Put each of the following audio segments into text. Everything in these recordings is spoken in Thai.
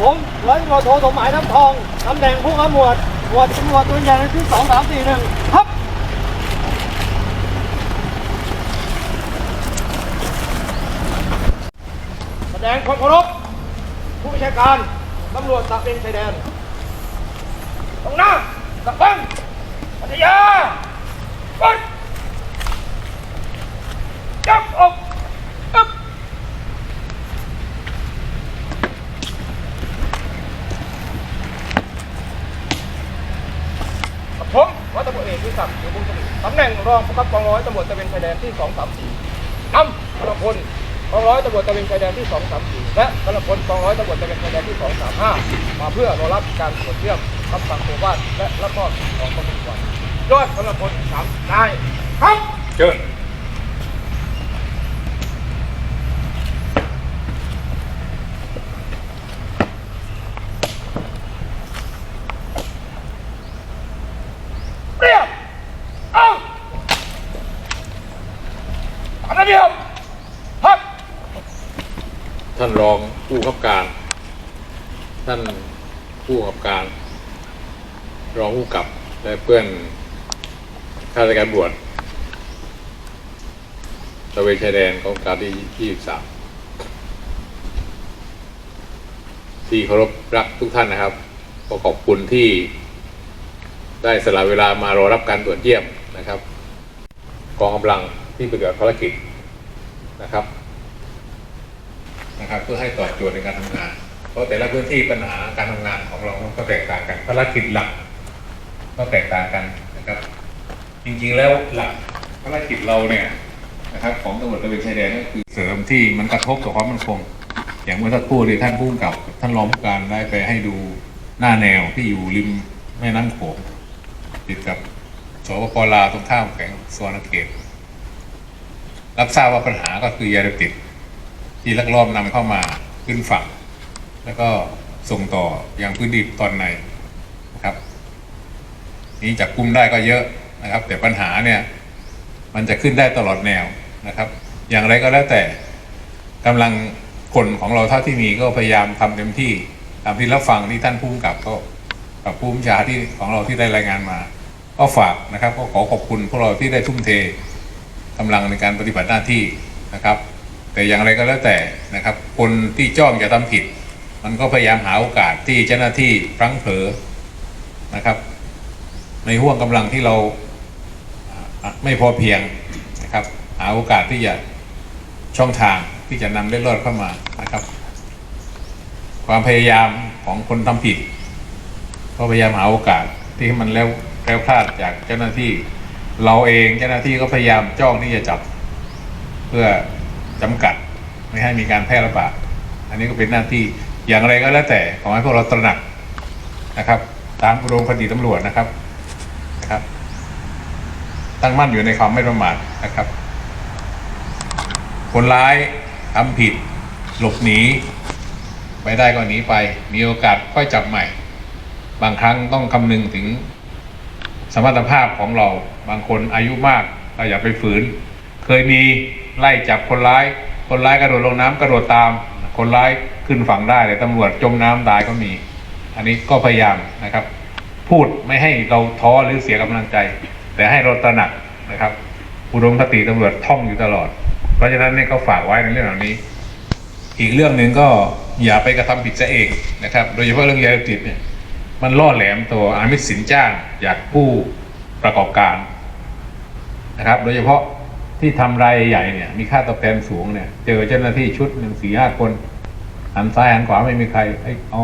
ผมร้อยตำรวจโทสมหมายน้ำทองตำแหน่งผู้ขมวดหมวดตำรวจตัวใหญ่ที่สองสามสี่หนึ่งครับแสดงความเคารพผู้บัญชาการตำรวจตระเวนชายแดนตรงหน้าตะบังปัทยาปัดจับอกอึ๊บ กับผม ร้อยตำรวจเอกวิศักดิ์อยู่บุญสลิตตำแหน่งรองผู้บังคับกองร้อยตำรวจตระเวนชายแดนที่234นำกำลังพลกองร้อยตำรวจตระเวนชายแดนที่234และกำลังพลกองร้อยตำรวจตระเวนชายแดนที่235มาเพื่อรอรับการตรวจเยี่ยมคำสั่งโคบ้านและรับมอบของกองทุนยอดกำลังพลสามนายครับเชิญ เรียบเอาตามระเบียบพัก ท่านรองผู้ขับการ ท่านผู้ขับการ รองผู้กับและเพื่อนข้าราชการบวชตะเวนชายแดนของการที่ 23 ที่เคารพรักทุกท่านนะครับขอขอบคุณที่ได้สละเวลามารอรับการตรวจเยี่ยมนะครับ กองกำลังที่ปฏิบัติภารกิจนะครับ นะครับ เพื่อให้ตอบโจทย์ในการทำงาน เพราะแต่ละพื้นที่ปัญหาการทำงานของเราก็แตกต่างกันภารกิจหลัก ก็แตกต่างกันนะครับ จริงๆแล้วหลักภารกิจเราเนี่ยนะครับ ของตำรวจตระเวนชายแดนก็คือเสริมที่มันกระทบกับความมั่นคงอย่างเมื่อสักครู่ที่ท่านผู้กำกับ ท่านรองผู้การได้ไปให้ดูหน้าแนวที่อยู่ริมแม่น้ำโขงติดกับสปปลาวตรงข้ามแขวงสวนเขตรับทราบว่าปัญหาก็คือยาเสพติด ที่ลักลอบนำเข้ามาขึ้นฝั่ง แล้วก็ส่งต่อยังพื้นที่ตอนในนะครับ นี้จับกลุ่มได้ก็เยอะนะครับ แต่ปัญหาเนี่ยมันจะขึ้นได้ตลอดแนวนะครับ อย่างไรก็แล้วแต่กำลังคนของเราเท่าที่มีก็พยายามทำเต็มที่ตามที่รับฟังที่ท่านผู้กำกับก็กับผู้บัญชาที่ของเราที่ได้รายงานมา ก็ฝากนะครับ ก็ขอขอบคุณพวกเราที่ได้ทุ่มเทกำลังในการปฏิบัติหน้าที่นะครับ แต่อย่างไรก็แล้วแต่นะครับ คนที่จ้องจะทำผิด มันก็พยายามหาโอกาสที่เจ้าหน้าที่พลั้งเผลอนะครับ ในห่วงกำลังที่เราไม่พอเพียงนะครับ หาโอกาสที่จะช่องทางที่จะนำเล็ดลอดเข้ามานะครับ ความพยายามของคนทำผิดก็พยายามหาโอกาสที่มันแล้วแคล้วคลาดจากเจ้าหน้าที่ เราเองเจ้าหน้าที่ก็พยายามจ้องที่จะจับ เพื่อ จำกัด ไม่ให้มีการแพร่ระบาด อันนี้ก็เป็นหน้าที่อย่างไรก็แล้วแต่ขอให้พวกเราตระหนักนะครับ ตามอุดมคติตำรวจนะครับนะครับ ตั้งมั่นอยู่ในความไม่ประมาทนะครับ คนร้ายทำผิด หลบหนีไปได้ก็หนีไป มีโอกาสค่อยจับใหม่ บางครั้งต้องคำนึงถึงสมรรถภาพของเรา บางคนอายุมากเราอย่าไปฝืน เคยมี ไล่จับคนร้าย คนร้ายกระโดดลงน้ำกระโดดตาม คนร้ายขึ้นฝั่งได้แต่ตำรวจจมน้ำตายก็มี อันนี้ก็พยายามนะครับ พูดไม่ให้เราท้อหรือเสียกำลังใจ แต่ให้เราตระหนักนะครับอุดมคติตำรวจท่องอยู่ตลอด เพราะฉะนั้นเนี่ยก็ฝากไว้ในเรื่องเหล่านี้ อีกเรื่องหนึ่งก็อย่าไปกระทำผิดซะเองนะครับ โดยเฉพาะเรื่องยาเสพติดเนี่ยมันล่อแหลมตัวอามิตสินจ้างจากผู้ประกอบการนะครับ โดยเฉพาะ ที่ทำรายใหญ่เนี่ย มีค่าตอบแทนสูงเนี่ย เจอเจ้าหน้าที่ชุดหนึ่งสี่ห้าคนหันซ้ายหันขวาไม่มีใครเอ้เอา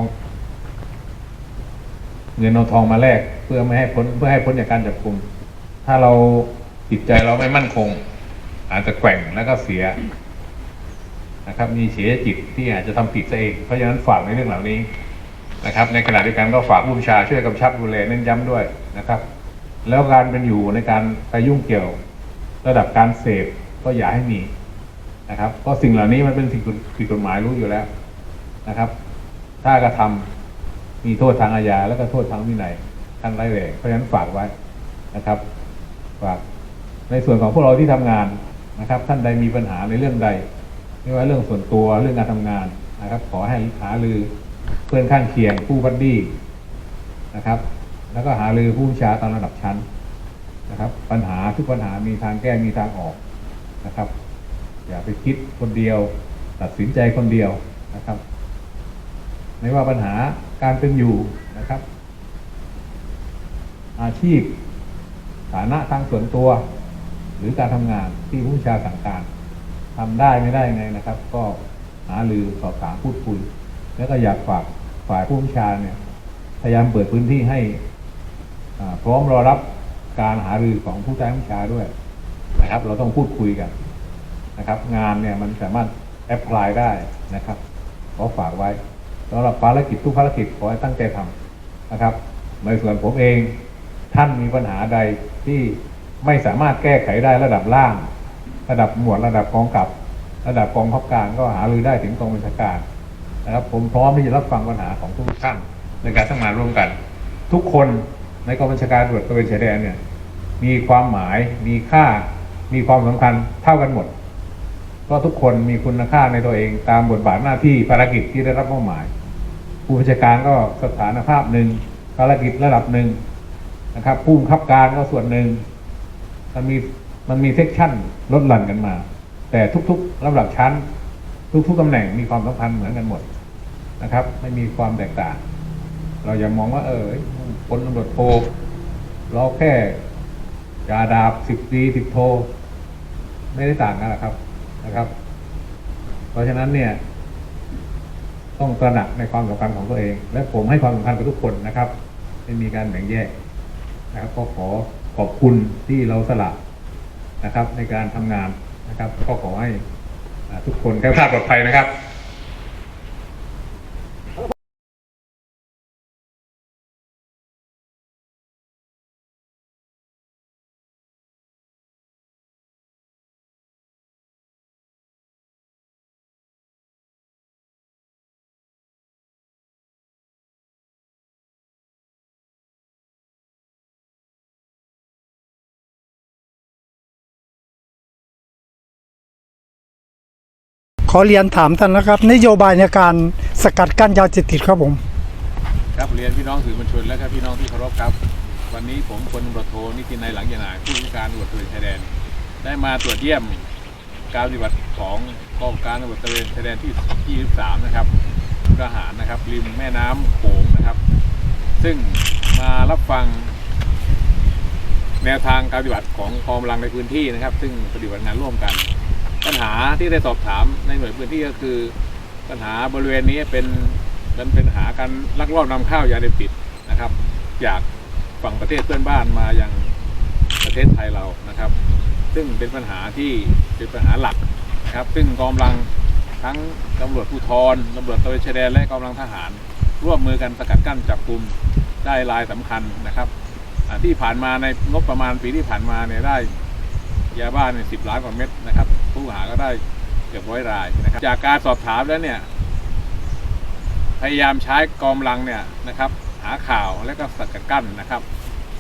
เงินเอาทองมาแลกเพื่อไม่ให้พ้นเพื่อให้พ้นจากการจับกุมถ้าเราจิตใจเราไม่มั่นคง อาจจะแกว่งแล้วก็เสียนะครับ มีเสียจิตที่อาจจะทำผิดซะเอง เพราะฉะนั้นฝากในเรื่องเหล่านี้นะครับ ในขณะเดียวกันก็ฝากผู้บัญชาช่วยกำชับดูแลเน้นย้ำด้วยนะครับ แล้วการเป็นอยู่ในการไปยุ่งเกี่ยว ระดับการเสพก็อย่าให้มีนะครับเพราะสิ่งเหล่านี้มันเป็นสิ่งผิดกฎหมายรู้อยู่แล้วนะครับ ถ้ากระทำมีโทษทางอาญา แล้วก็โทษทางวินัยขั้นร้ายแรงเพราะฉะนั้นฝากไว้นะครับฝากในส่วนของพวกเราที่ทำงานนะครับ ท่านใดมีปัญหาในเรื่องใด ไม่ว่าเรื่องส่วนตัวเรื่องการทำงานนะครับ ขอให้หารือเพื่อนข้างเคียงผู้บัดดี้นะครับ แล้วก็หารือผู้บัญชาตามระดับชั้น นะครับ ปัญหาทุกปัญหามีทางแก้มีทางออกนะครับ อย่าไปคิดคนเดียว ตัดสินใจคนเดียวนะครับ ไม่ว่าปัญหาการเป็นอยู่นะครับ อาชีพฐานะทางส่วนตัว หรือการทำงานที่ผู้ชาสั่งการทำได้ไม่ได้ไงนะครับ ก็หารือสอบถามพูดคุย แล้วก็อยากฝากฝ่ายผู้ชาเนี่ยพยายามเปิดพื้นที่ให้พร้อมรอรับ การหารือของผู้ใต้บัญชาด้วยนะครับ เราต้องพูดคุยกันนะครับ งานเนี่ยมันสามารถแอพพลายได้นะครับขอฝากไว้สำหรับภารกิจทุกภารกิจขอให้ตั้งใจทำนะครับ ในส่วนผมเองท่านมีปัญหาใดที่ไม่สามารถแก้ไขได้ระดับล่าง ระดับหมวดระดับกองกับ ระดับกองพับการก็หารือได้ถึงกองบัญชาการนะครับ ผมพร้อมที่จะรับฟังปัญหาของทุกท่านในการทำงานร่วมกัน ทุกคน ในกองบัญชาการตรวจตระเวนชายแดนเนี่ยมีความหมายมีค่ามีความสำคัญเท่ากันหมด เพราะทุกคนมีคุณค่าในตัวเองตามบทบาทหน้าที่ภารกิจที่ได้รับมอบหมาย ผู้บัญชาการก็สถานภาพหนึ่งภารกิจระดับหนึ่งนะครับ ผู้บังคับการก็ส่วนหนึ่งมันมีมันมีเซกชันลดหลั่นกันมา แต่ทุกๆลำดับชั้น ทุกๆตำแหน่งมีความสำคัญเหมือนกันหมดนะครับ ไม่มีความแตกต่าง เราอย่ามองว่า เออพลตำรวจโทเราแค่ยาดาบสิบดีสิบโท ไม่ได้ต่างกันหรอกครับนะครับ เพราะฉะนั้นเนี่ย ต้องตระหนักในความสำคัญของตัวเอง และผมให้ความสำคัญกับทุกคนนะครับไม่มีการแบ่งแยกนะครับ ก็ขอขอบคุณที่เราสละนะครับ ในการทำงานนะครับ ก็ขอให้ทุกคนแคล้วคลาดปลอดภัยนะครับ อเรียนถามท่านนะครับ นโยบายในการสกัดกั้นยาเสพติดครับผมครับเรียนพี่น้องสื่อมวลชนและครับพี่น้องที่เคารพครับ วันนี้ผมพลตำรวจโทนิตินัยหลังยานาผู้ว่าการตำรวจตระเวนชายแดน ได้มาตรวจเยี่ยมการปฏิบัติของกองการตำรวจตระเวนชายแดนที่ 23 นะครับทหารนะครับริมแม่น้ำโขงนะครับ ซึ่งมารับฟังแนวทางการปฏิบัติของกองกำลังในพื้นที่นะครับ ซึ่งปฏิบัติงานร่วมกัน ปัญหาที่ได้สอบถามในหน่วยพื้นที่ก็คือ ปัญหาบริเวณนี้เป็นมันเป็นปัญหาการลักลอบนำเข้าวยาเสพติดนะครับ จากฝั่งประเทศเพื่อนบ้านมายังประเทศไทยเรานะครับ ซึ่งเป็นปัญหาที่เป็นปัญหาหลักนะครับ ซึ่งกองกำลังทั้งตำรวจภูธรตำรวจตระเวนชายแดนและกองกำลังทหาร ร่วมมือกันสกัดกั้นจับกลุ่มได้รายสำคัญนะครับที่ผ่านมาในงบประมาณปีที่ผ่านมาเนี่ยได้ ยาบ้าเนี่ยสิบล้านกว่าเม็ดนะครับ ผู้หาก็ได้เกือบร้อยรายนะครับ จากการสอบถามแล้วเนี่ย พยายามใช้กองลังเนี่ยนะครับ หาข่าวและก็สกัดกั้นนะครับ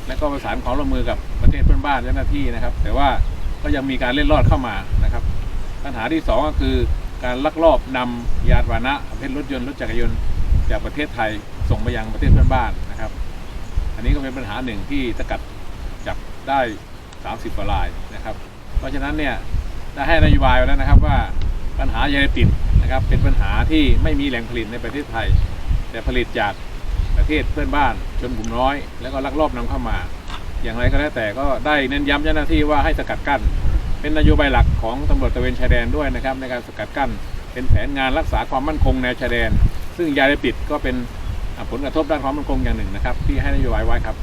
และก็ประสานความร่วมมือกับประเทศเพื่อนบ้านและหน้าที่นะครับ แต่ว่าก็ยังมีการเล่นรอดเข้ามานะครับ ปัญหาที่สองก็คือการลักลอบนำยานพาหนะประเภทรถยนต์รถจักรยานจากประเทศไทยส่งไปยังประเทศเพื่อนบ้านนะครับ อันนี้ก็เป็นปัญหาหนึ่งที่สกัดจับได้ 30กว่ารายนะครับ เพราะฉะนั้นเนี่ยได้ให้นโยบายไว้แล้วนะครับว่าปัญหายาเสพติดนะครับเป็นปัญหาที่ไม่มีแหล่งผลิตในประเทศไทย แต่ผลิตจากประเทศเพื่อนบ้านชนกลุ่มน้อย แล้วก็ลักลอบนำเข้ามา อย่างไรก็แล้วแต่ก็ได้เน้นย้ำเจ้าหน้าที่ว่าให้สกัดกั้น เป็นนโยบายหลักของตำรวจตะเวนชายแดนด้วยนะครับในการสกัดกั้นเป็นแผนงานรักษาความมั่นคงในชายแดน ซึ่งยาเสพติดก็เป็นผลกระทบด้านความมั่นคงอย่างหนึ่งนะครับ ที่ให้นโยบายไว้ครับ